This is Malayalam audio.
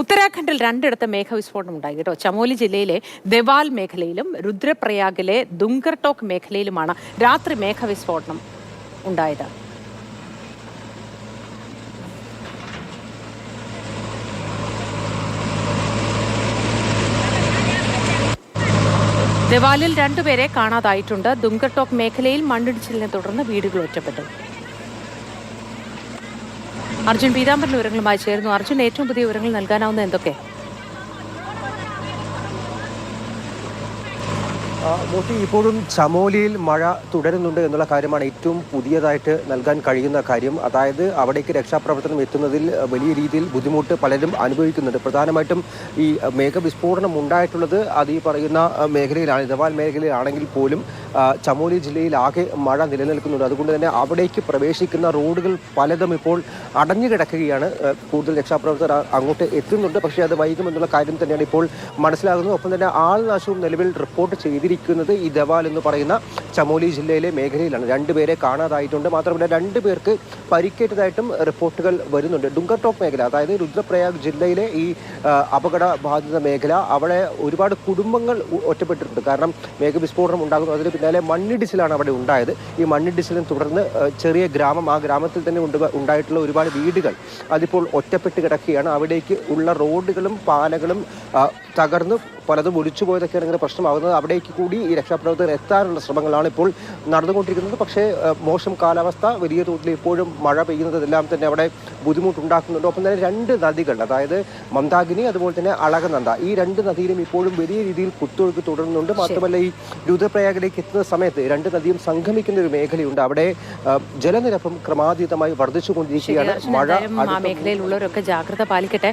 ഉത്തരാഖണ്ഡിൽ രണ്ടിടത്ത് മേഘവിസ്ഫോടനം ഉണ്ടായി കേട്ടോ. ചമോലി ജില്ലയിലെ ദെവാൽ മേഖലയിലും രുദ്രപ്രയാഗിലെ ദുങ്കർടോക്ക് മേഖലയിലുമാണ് രാത്രി മേഘവിസ്ഫോടനം ഉണ്ടായത്. ദെവാലിൽ രണ്ടുപേരെ കാണാതായിട്ടുണ്ട്. ദുങ്കർടോക്ക് മേഖലയിൽ മണ്ണിടിച്ചിലിനെ തുടർന്ന് വീടുകൾ ഒറ്റപ്പെട്ടു. അർജുൻ പീതാംബരൻ വിവരങ്ങളുമായി ചേർന്നു അർജുൻ ഏറ്റവും പുതിയ വിവരങ്ങൾ നൽകാനാവുന്ന എന്തൊക്കെ? മോട്ടി ഇപ്പോഴും ചമോലിയിൽ മഴ തുടരുന്നുണ്ട് എന്നുള്ള കാര്യമാണ് ഏറ്റവും പുതിയതായിട്ട് നൽകാൻ കഴിയുന്ന കാര്യം. അതായത് അവിടേക്ക് രക്ഷാപ്രവർത്തനം എത്തുന്നതിൽ വലിയ രീതിയിൽ ബുദ്ധിമുട്ട് പലരും അനുഭവിക്കുന്നുണ്ട്. പ്രധാനമായിട്ടും ഈ മേഘവിസ്ഫോടനം ഉണ്ടായിട്ടുള്ളത് അത് ഈ പറയുന്ന മേഖലയിലാണ്. ഇതവാൽ മേഖലയിലാണെങ്കിൽ പോലും ചമോലി ജില്ലയിൽ ആകെ മഴ നിലനിൽക്കുന്നുണ്ട്. അതുകൊണ്ട് തന്നെ അവിടേക്ക് പ്രവേശിക്കുന്ന റോഡുകൾ പലതും ഇപ്പോൾ അടഞ്ഞു കിടക്കുകയാണ്. കൂടുതൽ രക്ഷാപ്രവർത്തകർ അങ്ങോട്ട് എത്തുന്നുണ്ട്. പക്ഷേ അത് വൈകുമെന്നുള്ള കാര്യം തന്നെയാണ് ഇപ്പോൾ മനസ്സിലാകുന്നത്. ഒപ്പം തന്നെ ആൾനാശവും നിലവിൽ റിപ്പോർട്ട് ചെയ്തിരിക്കുന്നത് ഈ ദവാൽ എന്ന് പറയുന്ന ചമോലി ജില്ലയിലെ മേഖലയിലാണ്. രണ്ടുപേരെ കാണാതായിട്ടുണ്ട്. മാത്രമല്ല രണ്ടു പേർക്ക് പരിക്കേറ്റതായിട്ടും റിപ്പോർട്ടുകൾ വരുന്നുണ്ട്. ഡുങ്കർ ടോപ്പ് മേഖല അതായത് രുദ്രപ്രയാഗ് ജില്ലയിലെ ഈ അപകട ബാധിത മേഖല അവിടെ ഒരുപാട് കുടുംബങ്ങൾ ഒറ്റപ്പെട്ടിട്ടുണ്ട്. കാരണം മേഘവിസ്ഫോടനം ഉണ്ടാകുന്നു. അതിന് പിന്നാലെ മണ്ണിടിച്ചിലാണ് അവിടെ ഉണ്ടായത്. ഈ മണ്ണിടിച്ചിലിനെ തുടർന്ന് ചെറിയ ഗ്രാമം ആ ഗ്രാമത്തിൽ തന്നെ ഉണ്ടായിട്ടുള്ള ഒരുപാട് വീടുകൾ അതിപ്പോൾ ഒറ്റപ്പെട്ട് കിടക്കുകയാണ്. അവിടേക്ക് ഉള്ള റോഡുകളും ആ, തകർന്ന് പലതും ഒലിച്ചു പോയതൊക്കെയാണ് ഇങ്ങനെ പ്രശ്നമാകുന്നത് അവിടേക്ക് കൂടി ഈ രക്ഷാപ്രവർത്തകർ എത്താനുള്ള ശ്രമങ്ങളാണ് ഇപ്പോൾ നടന്നുകൊണ്ടിരിക്കുന്നത്. പക്ഷേ മോശം കാലാവസ്ഥ വലിയ തോതിൽ ഇപ്പോഴും മഴ പെയ്യുന്നതെല്ലാം തന്നെ അവിടെ ബുദ്ധിമുട്ടുണ്ടാക്കുന്നുണ്ട്. ഒപ്പം തന്നെ രണ്ട് നദികൾ അതായത് മന്ദാകിനി അതുപോലെ തന്നെ അളകനന്ദ ഈ രണ്ട് നദിയിലും ഇപ്പോഴും വലിയ രീതിയിൽ കുത്തൊഴുക്ക് തുടരുന്നുണ്ട്. മാത്രമല്ല ഈ രുദ്രപ്രയാഗിലേക്ക് എത്തുന്ന സമയത്ത് രണ്ട് നദിയും സംഗമിക്കുന്ന ഒരു മേഖലയുണ്ട്. അവിടെ ജലനിരപ്പം ക്രമാതീതമായി വർദ്ധിച്ചുകൊണ്ടിരിക്കുകയാണ്. മഴ മേഖലയിലുള്ളവരൊക്കെ ജാഗ്രത പാലിക്കട്ടെ.